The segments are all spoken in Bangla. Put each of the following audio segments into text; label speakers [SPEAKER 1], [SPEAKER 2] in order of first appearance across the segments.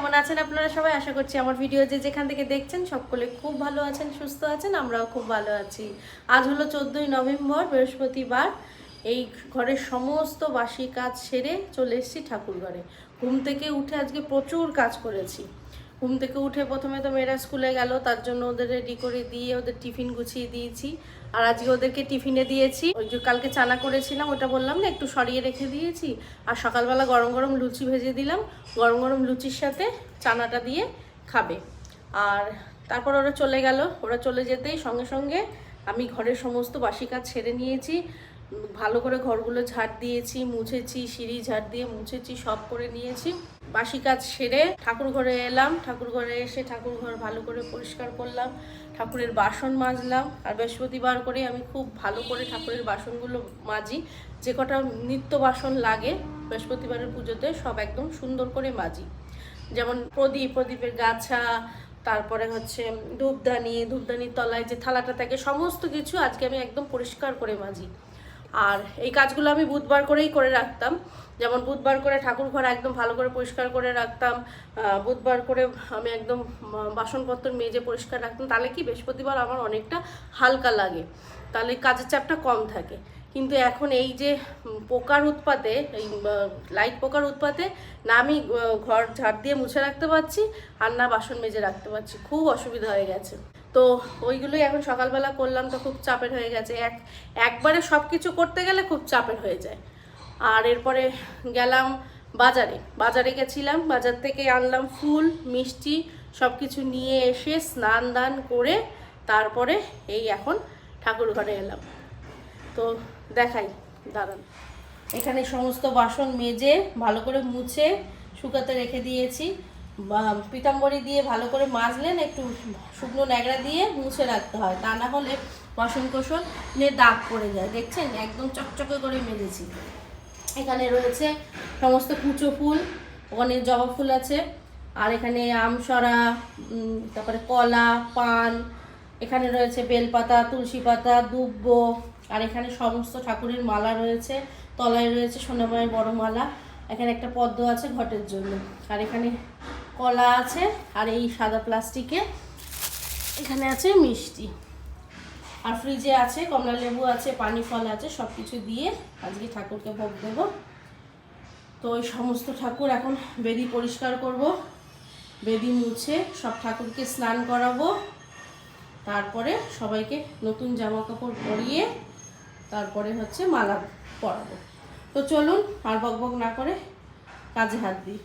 [SPEAKER 1] কেমন আছেন আপনারা সবাই? আশা করছি আমার ভিডিও যে যেখান থেকে দেখছেন সকলে খুব ভালো আছেন, সুস্থ আছেন, আমরাও খুব ভালো আছি। আজ হলো চোদ্দোই নভেম্বর, বৃহস্পতিবার। এই ঘরের সমস্ত বাসি কাজ সেরে চলে এসেছি ঠাকুর ঘরে ঘুম থেকে উঠে আজকে প্রচুর কাজ করেছি। ঘুম থেকে উঠে প্রথমে তো মেয়েরা স্কুলে গেল, তার জন্য ওদের রেডি করে দিয়ে ওদের টিফিন গুছিয়ে দিয়েছি। আর আজকে ওদেরকে টিফিনে দিয়েছি। ওই যে কালকে চানা করেছিলাম, ওটা বললাম না, একটু সরিয়ে রেখে দিয়েছি। আর সকালবেলা গরম গরম লুচি ভেজে দিলাম। গরম গরম লুচির সাথে চানাটা দিয়ে খাবে। আর তারপর ওরা চলে গেল। ওরা চলে যেতেই সঙ্গে সঙ্গে আমি ঘরের সমস্ত বাসি কাজ ছেড়ে নিয়েছি। ভালো করে ঘরগুলো ঝাড় দিয়েছি, মুছেছি, সিঁড়ি ঝাড় দিয়ে মুছেছি, সব করে নিয়েছি। বাসি কাজ সেরে ঠাকুর ঘরে এলাম, ঠাকুর ঘরে এসে ঠাকুর ঘর ভালো করে পরিষ্কার করলাম, ঠাকুরের বাসন মাজলাম, আর বৃহস্পতিবার করে আমি খুব ভালো করে ঠাকুরের বাসনগুলো মাজি। যে কটা নিত্য বাসন লাগে বৃহস্পতিবারের পুজোতে সব একদম সুন্দর করে মাজি। যেমন প্রদীপ, প্রদীপের গাছা, তারপরে হচ্ছে ধূপদানি, ধূপদানির তলায় যে থালাটা থাকে, সমস্ত কিছু আজকে আমি একদম পরিষ্কার করে মাজি। আর এই কাজগুলো আমি বুধবার করেই করে রাখতাম। যেমন বুধবার করে ঠাকুর ঘর একদম ভালো করে পরিষ্কার করে রাখতাম বুধবার করে আমি একদম বাসনপত্র মেজে পরিষ্কার রাখতাম। তাহলে কি বৃহস্পতিবার আমার অনেকটা হালকা লাগে, তাহলে কাজের চাপটা কম থাকে। কিন্তু এখন এই যে পোকার উৎপাতে, এই লাইট পোকার উৎপাতে না আমি ঘর ঝাড় দিয়ে মুছে রাখতে পারছি আর না বাসন মেজে রাখতে পারছি। খুব অসুবিধা হয়ে গেছে। তো ওইগুলোই এখন সকালবেলা করলাম তো খুব চাপের হয়ে গেছে। এক, একবারে সব কিছু করতে গেলে খুব চাপের হয়ে যায়। আর এরপরে গেলাম বাজারে। বাজারে গেছিলাম, বাজার থেকে আনলাম ফুল, মিষ্টি সব কিছু নিয়ে এসে স্নান দান করে তারপরে এই এখন ঠাকুর ঘরে এলাম। তো দেখাই, দাঁড়ান। এখানে সমস্ত বাসন মেজে, ভালো করে মুছে, শুকাতে রেখে দিয়েছি। পিতাম্বরী দিয়ে ভালো করে মাজলেন, একটু শুকনো ন্যাকড়া দিয়ে মুছে রাখতে হয়। তা না হলে বাসন কোসন নিয়ে দাগ পড়ে যায়। দেখছেন? একদম চকচকে করে মেজেছি। এখানে রয়েছে সমস্ত কুচো ফুল ওখানে জবা ফুল আছে। আর এখানে আমসরা তারপরে কলা, পান, এখানে রয়েছে বেলপাতা, তুলসী পাতা, দুব্ব, আর এখানে সমস্ত ঠাকুরের মালা রয়েছে। তলায় রয়েছে সোনামায়ের বড় মালা। এখানে একটা পদ্ম আছে ঘটের জন্য। আর এখানে কলা আছে আর এই সাদা প্লাস্টিকে এখানে আছে মিষ্টি। আর ফ্রিজে আছে, কমলা লেবু আছে পানি ফল আছে সব কিছু দিয়ে আজকে ঠাকুরকে ভোগ দেবো। তো ওই সমস্ত ঠাকুর এখন বেদি পরিষ্কার করব, বেদি মুছে সব ঠাকুরকে স্নান করাবো। তারপরে সবাইকে নতুন জামা কাপড় পরিয়ে তারপরে হচ্ছে মালা পরাবো। তো চলুন, আর বক না করে কাজে হাত দিই।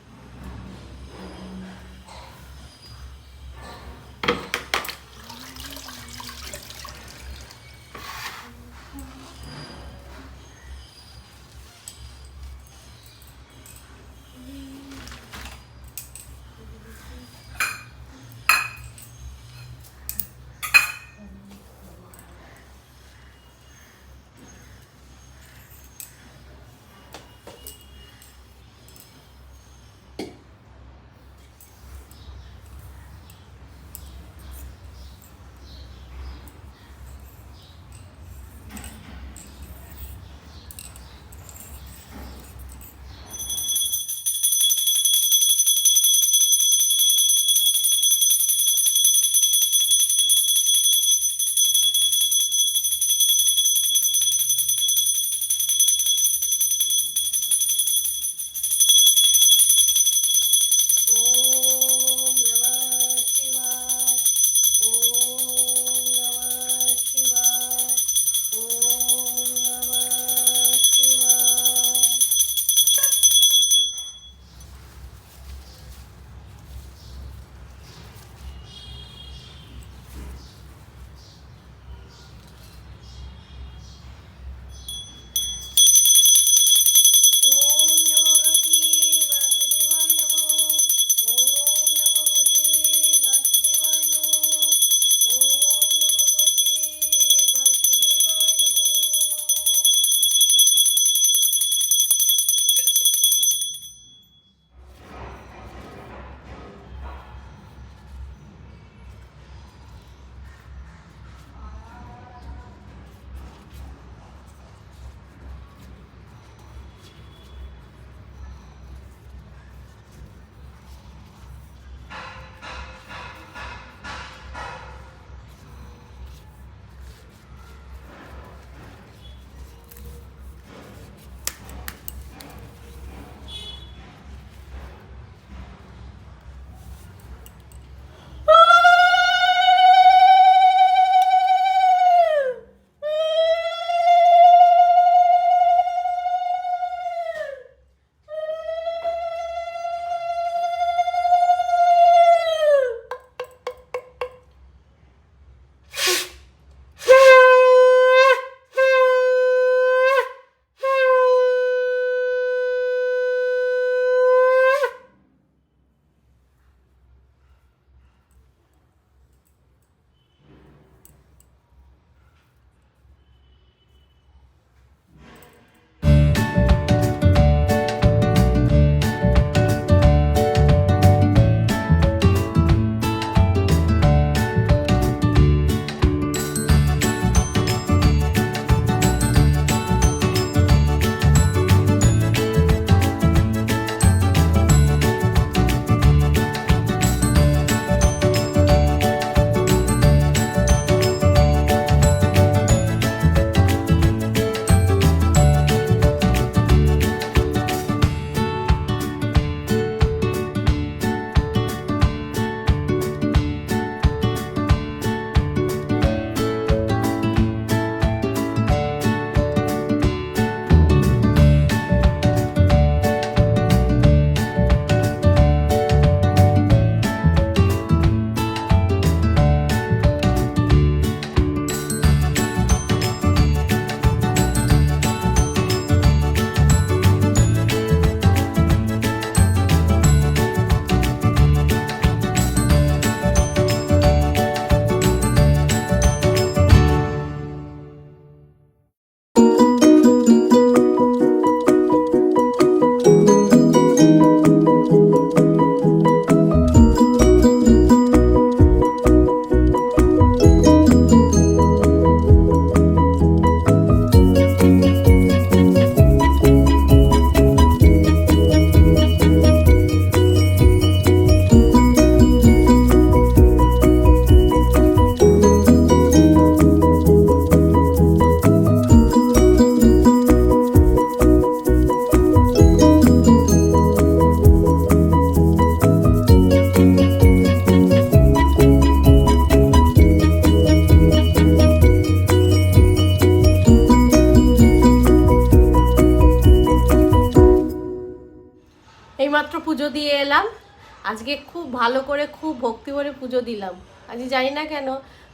[SPEAKER 1] আজকে খুব ভালো করে, খুব ভক্তি করে পুজো দিলাম। আজকে জানি না কেন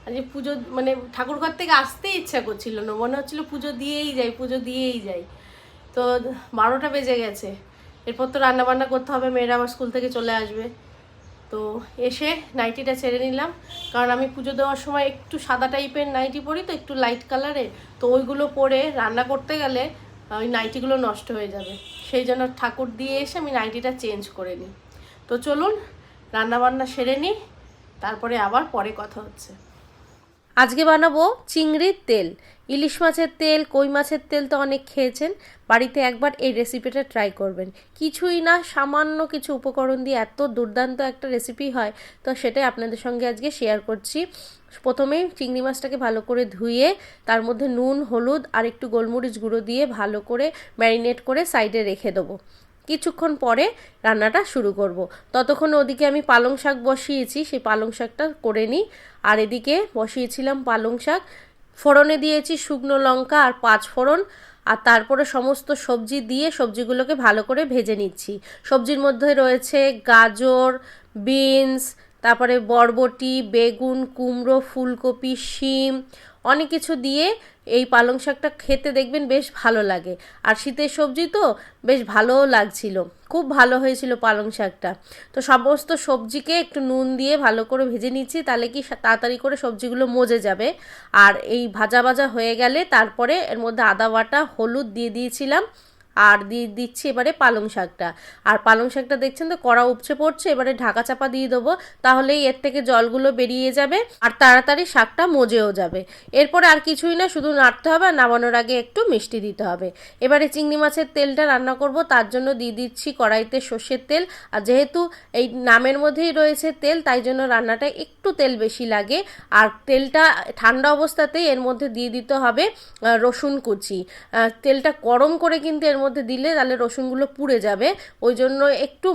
[SPEAKER 1] আজকে পুজো মানে ঠাকুর ঘর থেকে আসতে ইচ্ছা করছিল না। মনে হচ্ছিল পুজো দিয়েই যাই, পুজো দিয়েই যাই। তো বারোটা বেজে গেছে। এরপর তো রান্নাবান্না করতে হবে, মেয়েরা আবার স্কুল থেকে চলে আসবে। তো এসে নাইটিটা ছেড়ে নিলাম। কারণ আমি পুজো দেওয়ার সময় একটু সাদা টাইপের নাইটি পরি তো, একটু লাইট কালারের তো ওইগুলো পরে রান্না করতে গেলে ওই নাইটিগুলো নষ্ট হয়ে যাবে। সেই জন্য ঠাকুর দিয়ে এসে আমি নাইটিটা চেঞ্জ করে নিই। তো চলুন রান্না বান্না সেরে নিই, তারপরে আবার পরে কথা হচ্ছে। আজকে বানাবো চিংড়ির তেল। ইলিশ মাছের তেল, কই মাছের তেল তো অনেক খেয়েছেন, বাড়িতে একবার এই রেসিপিটা ট্রাই করবেন। কিছুই না, সামান্য কিছু উপকরণ দিয়ে এত দুর্দান্ত একটা রেসিপি হয়, তো সেটাই আপনাদের সঙ্গে আজকে শেয়ার করছি। প্রথমেই চিংড়ি মাছটাকে ভালো করে ধুয়ে, তার মধ্যে নুন, হলুদ আর একটু গোলমরিচ গুঁড়ো দিয়ে ভালো করে ম্যারিনেট করে সাইডে রেখে দেবো। কিছুক্ষণ পরে রান্নাটা শুরু করব। ততক্ষণ ওদিকে আমি পালং শাক বসিয়েছি, সেই পালং শাকটা করে নিই। আর এদিকে বসিয়েছিলাম পালং শাক। ফোড়নে দিয়েছি শুকনো লঙ্কা আর পাঁচ ফোড়ন। আর তারপরে সমস্ত সবজি দিয়ে সবজিগুলোকে ভালো করে ভেজে নিচ্ছি। সবজির মধ্যে রয়েছে গাজর, বিনস তারপরে বরবটি, বেগুন, কুমড়ো, ফুলকপি, শিম, অনেক কিছু দিয়ে এই পালং শাকটা খেতে দেখবেন বেশ ভালো লাগে। আর শীতের সবজি তো বেশ ভালোও লাগছিল। খুব ভালো হয়েছিল পালং শাকটা। তো সমস্ত সবজিকে একটু নুন দিয়ে ভালো করে ভেজে নিচ্ছি, তাহলে কি তাড়াতাড়ি করে সবজিগুলো মজে যাবে। আর এই ভাজা ভাজা হয়ে গেলে তারপরে এর মধ্যে আদা বাটা, হলুদ দিয়ে দিয়েছিলাম। আর দিয়ে দিচ্ছি এবারে পালং শাকটা। আর পালং শাকটা দেখছেন তো, কড়া উপচে পড়ছে, এবারে ঢাকা চাপা দিয়ে দেবো। তাহলেই এর থেকে জলগুলো বেরিয়ে যাবে আর তাড়াতাড়ি শাকটা মজেও যাবে। এরপরে আর কিছুই না, শুধু নাড়তে হবে আর নামানোর আগে একটু মিষ্টি দিতে হবে। এবারে চিংড়ি মাছের তেলটা রান্না করব, তার জন্য দিয়ে দিচ্ছি কড়াইতে সর্ষের তেল। আর যেহেতু এই নামের মধ্যেই রয়েছে তেল, তাই জন্য রান্নাটা একটু তেল বেশি লাগে। আর তেলটা ঠান্ডা অবস্থাতেই এর মধ্যে দিয়ে দিতে হবে রসুন কুচি। তেলটা গরম করে কিন্তু এর মধ্যে দিলে তাহলে রসুনগুলো পুড়ে যাবে। ওই জন্য একটু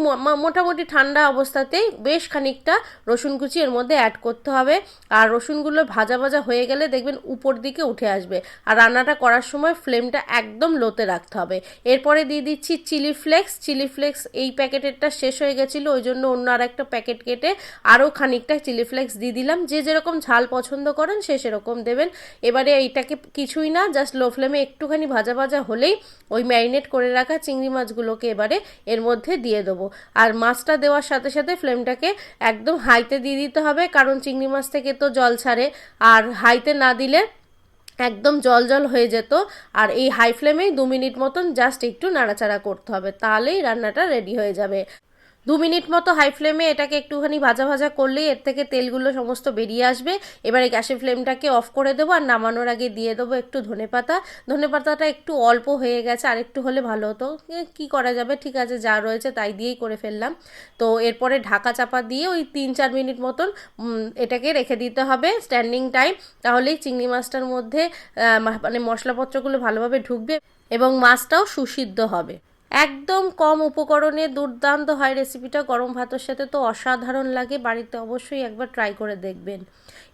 [SPEAKER 1] মোটামুটি ঠান্ডা অবস্থাতেই বেশ খানিকটা রসুন কুচি এর মধ্যে অ্যাড করতে হবে। আর রসুনগুলো ভাজা ভাজা হয়ে গেলে দেখবেন উপর দিকে উঠে আসবে। আর রান্নাটা করার সময় ফ্লেমটা একদম লোতে রাখতে হবে। এরপরে দিয়ে দিচ্ছি চিলি ফ্লেক্স। চিলি ফ্লেক্স এই প্যাকেটেরটা শেষ হয়ে গেছিল, ওই জন্য অন্য আর একটা প্যাকেট কেটে আরও খানিকটা চিলি ফ্লেক্স দিয়ে দিলাম। যে যেরকম ঝাল পছন্দ করেন সে সেরকম দেবেন। এবারে এইটাকে কিছুই না জাস্ট লো ফ্লেমে একটুখানি ভাজা ভাজা হলেই ওই ম্যারিনেট করে রাখা চিংড়ি মাছগুলোকে এবারে এর মধ্যে দিয়ে দেবো। আর মাছটা দেওয়ার সাথে সাথে ফ্লেমটাকে একদম হাইতে দিয়ে দিতে হবে, কারণ চিংড়ি মাছ থেকে তো জল ছাড়ে। আর হাইতে না দিলে একদম জল জল হয়ে যেত। আর এই হাই ফ্লেমেই দু মিনিট মতন জাস্ট একটু নাড়াচাড়া করতে হবে, তাহলেই রান্নাটা রেডি হয়ে যাবে। দু মিনিট মতো হাই ফ্লেমে এটাকে একটুখানি ভাজা ভাজা করলেই এর থেকে তেলগুলো সমস্ত বেরিয়ে আসবে। এবারে গ্যাসের ফ্লেমটাকে অফ করে দেবো আর নামানোর আগে দিয়ে দেবো একটু ধনে পাতা। ধনে পাতাটা একটু অল্প হয়ে গেছে, আর একটু হলে ভালো হতো। কি করা যাবে? ঠিক আছে, যা রয়েছে তাই দিয়েই করে ফেললাম। তো এরপরে ঢাকা চাপা দিয়ে ওই তিন চার মিনিট মতন এটাকে রেখে দিতে হবে স্ট্যান্ডিং টাইম তাহলেই চিংড়ি মাছটার মধ্যে মানে মশলাপত্রগুলো ভালোভাবে ঢুকবে এবং মাছটাও সুসিদ্ধ হবে। একদম কম উপকরণে দুর্দান্ত হয় রেসিপিটা গরম ভাতের সাথে তো অসাধারণ লাগে, বাড়িতে অবশ্যই একবার ট্রাই করে দেখবেন।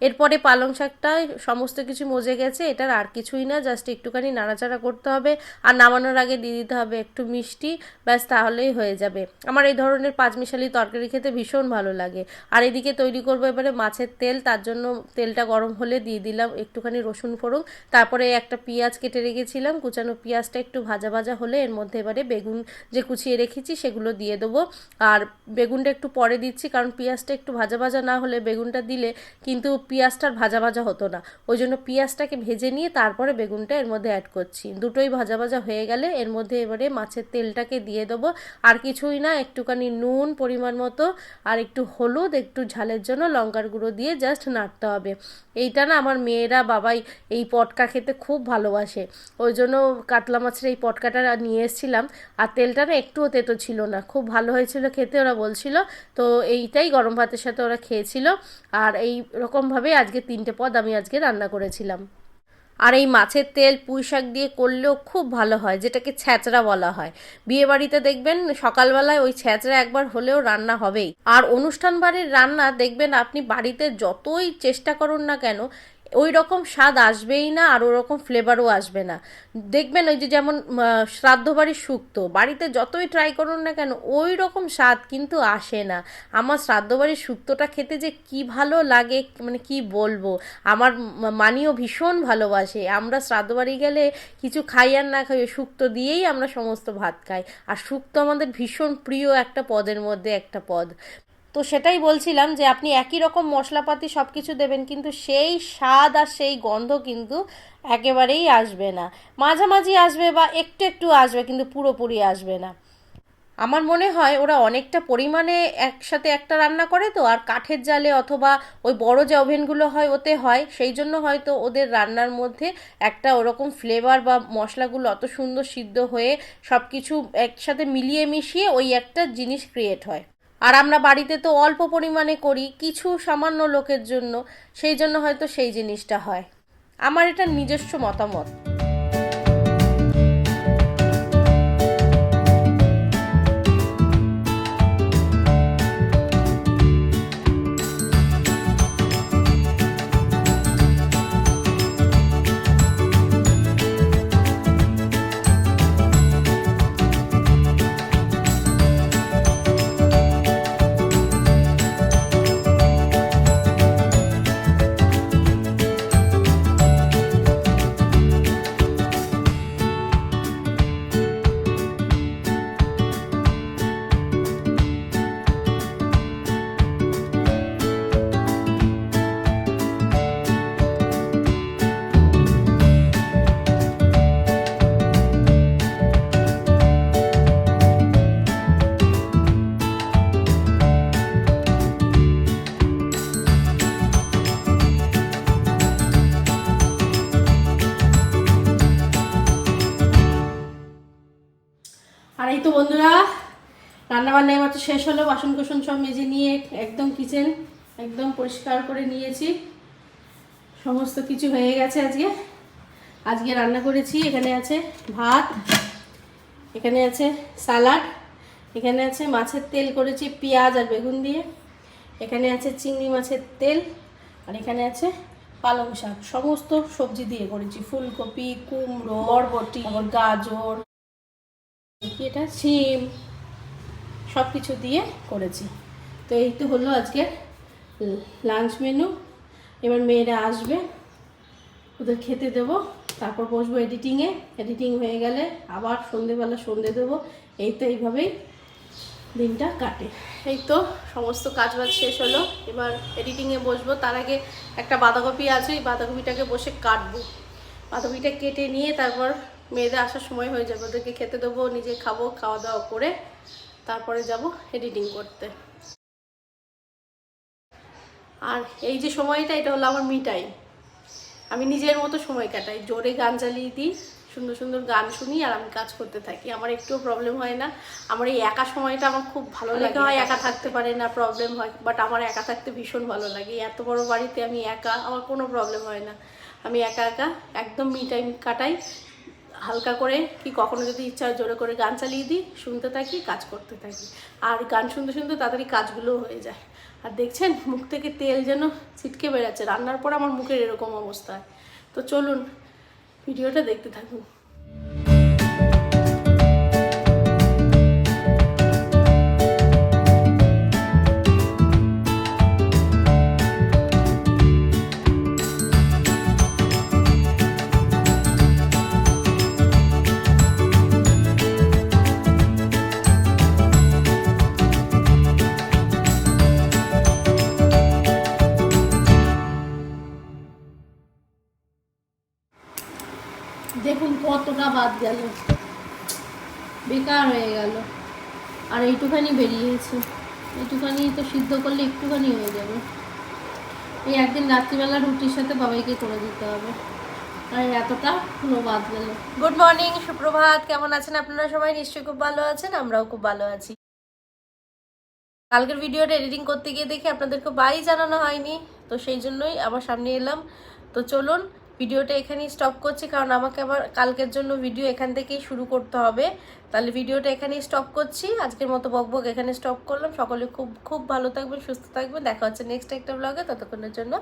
[SPEAKER 1] এরপরে পালং শাকটা সমস্ত কিছু মজে গেছে, এটার আর কিছুই না জাস্ট একটুখানি নাড়াচাড়া করতে হবে। আর নামানোর আগে দিয়ে দিতে হবে একটু মিষ্টি, ব্যাস তাহলেই হয়ে যাবে। আমার এই ধরনের পাঁচমিশালি তরকারি খেতে ভীষণ ভালো লাগে। আর এদিকে তৈরি করব এবারে মাছের তেল, তার জন্য তেলটা গরম হলে দিয়ে দিলাম একটুখানি রসুন ফোড়ন। তারপরে একটা পেঁয়াজ কেটে রেখেছিলাম, কুচানো পেঁয়াজটা একটু ভাজা ভাজা হলে এর মধ্যে এবারে বেগুন যে কুচিয়ে রেখেছি সেগুলো দিয়ে দেবো। আর বেগুনটা একটু পরে দিচ্ছি, কারণ পেঁয়াজটা একটু ভাজা ভাজা না হলে বেগুনটা দিলে কিন্তু পেঁয়াজটার ভাজা ভাজা হতো না। ওই জন্য পেঁয়াজটাকে ভেজে নিয়ে তারপরে বেগুনটা এর মধ্যে অ্যাড করছি। দুটোই ভাজা ভাজা হয়ে গেলে এর মধ্যে এবারে মাছের তেলটাকে দিয়ে দেবো। আর কিছুই না, একটুখানি নুন পরিমাণ মতো আর একটু হলুদ, একটু ঝালের জন্য লঙ্কার গুঁড়ো দিয়ে জাস্ট নাড়তে হবে। এইটা না আমার মেয়েরা, বাবাই এই পটকা খেতে খুব ভালোবাসে। ওই জন্য কাতলা মাছের এই পটকাটা নিয়ে এসেছিলাম। আর তেলটা না একটুও তেতো ছিল না। খুব ভালো হয়েছিল খেতে, ওরা বলছিল। তো এইটাই গরম ভাতের সাথে ওরা খেয়েছিল। আর এই রকমভাবে আজকে তিনটে পদ আমি আজকে রান্না করেছিলাম। আর এই মাছের তেল, পুঁই শাক দিয়ে করলেও খুব ভালো হয়, যেটাকে ছ্যাঁচড়া বলা হয়। বিয়েবাড়িতে দেখবেন সকালবেলায় ওই ছ্যাঁচড়া একবার হলেও রান্না হবেই। আর অনুষ্ঠান বাড়ির রান্না দেখবেন আপনি বাড়িতে যতই চেষ্টা করুন না কেন ওই রকম স্বাদ আসবেই না আর ওরকম ফ্লেভারও আসবে না। দেখবেন ওই যে যেমন শ্রাদ্ধ বাড়ির শুক্তো, বাড়িতে যতই ট্রাই করুন না কেন ওই রকম স্বাদ কিন্তু আসে না। আমার শ্রাদ্ধ বাড়ির শুক্তোটা খেতে যে কি ভালো লাগে মানে কি বলব? আমার মানিও ভীষণ ভালোবাসে। আমরা শ্রাদ্ধ বাড়ি গেলে কিছু খাই আর না খাই শুক্তো দিয়েই আমরা সমস্ত ভাত খাই। আর শুক্তো আমাদের ভীষণ প্রিয় একটা পদের মধ্যে একটা পদ। তো সেটাই বলছিলাম যে আপনি একই রকম মশলাপাতি সব কিছু দেবেন, কিন্তু সেই স্বাদ আর সেই গন্ধ কিন্তু একেবারেই আসবে না। মাঝামাঝি আসবে বা একটু একটু আসবে, কিন্তু পুরোপুরি আসবে না। আমার মনে হয় ওরা অনেকটা পরিমাণে একসাথে একটা রান্না করে তো, আর কাঠের জালে অথবা ওই বড় যে ওভেনগুলো হয় ওতে হয়, সেই জন্য হয়তো ওদের রান্নার মধ্যে একটা ওরকম ফ্লেভার বা মশলাগুলো অত সুন্দর সিদ্ধ হয়ে সব কিছু একসাথে মিলিয়ে মিশিয়ে ওই একটা জিনিস ক্রিয়েট হয়। আর আমরা বাড়িতে তো অল্প পরিমাণে করি, কিছু সামান্য লোকের জন্য, সেই জন্য হয়তো সেই জিনিসটা হয়। আমার এটা নিজস্ব মতামত। শেষ হলো বাসন কোসন সব মেজে নিয়ে একদম কিচেন একদম পরিষ্কার করে নিয়েছি। সমস্ত কিছু হয়ে গেছে আজকে। আজকে রান্না করেছি এখানে আছে ভাত এখানে আছে সালাড এখানে আছে মাছের তেল করেছি পেঁয়াজ আর বেগুন দিয়ে এখানে আছে চিংড়ি মাছের তেল আর এখানে আছে পালং শাক। সমস্ত সবজি দিয়ে করেছি ফুলকপি কুমড়ো বরবটি। গাজর এটা? সিম সব কিছু দিয়ে করেছি। তো এই তো হলো আজকে লাঞ্চ মেনু। এবার মেয়েরা আসবে, ওদের খেতে দেবো, তারপর বসবো এডিটিংয়ে। এডিটিং হয়ে গেলে আবার সন্ধেবেলা সন্ধে দেবো। এই তো এইভাবেই দিনটা কাটে। এই তো সমস্ত কাজ বাজ শেষ হলো। এবার এডিটিংয়ে বসবো। তার আগে একটা বাঁধাকপি আছে, এই বাঁধাকপিটাকে বসে কাটবো। বাঁধাকপিটা কেটে নিয়ে তারপর মেয়েদের আসার সময় হয়ে যাবে। ওদেরকে খেতে দেবো, নিজে খাব, খাওয়া দাওয়া করে। তারপরে যাব এডিটিং করতে। আর এই যে সময়টা এটা হলো আমার মি টাইম আমি নিজের মতো সময় কাটাই। জোরে গান চালিয়ে দিই সুন্দর সুন্দর গান শুনি আর আমি কাজ করতে থাকি। আমার একটুও প্রবলেম হয় না। আমার এই একা সময়টা আমার খুব ভালো লাগে। হয় একা থাকতে পারে না প্রবলেম হয়। বাট আমার একা থাকতে ভীষণ ভালো লাগে। এত বড় বাড়িতে আমি একা আমার কোনো প্রবলেম হয় না। আমি একা একা একদম মি টাইম কাটাই। হালকা করে কি কখনো যদি ইচ্ছা হয় জোরে করে গান চালিয়ে দিই, শুনতে থাকি, কাজ করতে থাকি। আর গান শুনতে শুনতে তাড়াতাড়ি কাজগুলো হয়ে যায়। আর দেখছেন, মুখ থেকে তেল যেন ছিটকে বেড়াচ্ছে। রান্নার পর আমার মুখের এরকম অবস্থা। হয় তো চলুন, ভিডিওটা দেখতে থাকুন। আর এইটুখানি বেরিয়েছে। এইটুখানি তো সিদ্ধ করলে একটুখানি হয়ে যাবে। এই একদিন রাত্রিবেলা রুটির সাথে বাবাইকে করে দিতে হবে। আর এতটা পুরো বাদ গেল গুড মর্নিং সুপ্রভাত। কেমন আছেন আপনারা সবাই? নিশ্চয়ই খুব ভালো আছেন, আমরাও খুব ভালো আছি। কালকের ভিডিওটা এডিটিং করতে গিয়ে দেখি আপনাদেরকে বাই জানানো হয়নি, তো সেই জন্যই আবার সামনে এলাম। তো চলুন ভিডিওটা এখানেই স্টপ করছি, কারণ আমাকে আবার কালকের জন্য ভিডিও এখান থেকেই শুরু করতে হবে। তাহলে ভিডিওটা এখানেই স্টপ করছি। আজকের মতো বকবক এখানে স্টপ করলাম। সকলে খুব খুব ভালো থাকবেন, সুস্থ থাকবেন। দেখা হচ্ছে নেক্সট একটা ব্লগে ততক্ষণের জন্য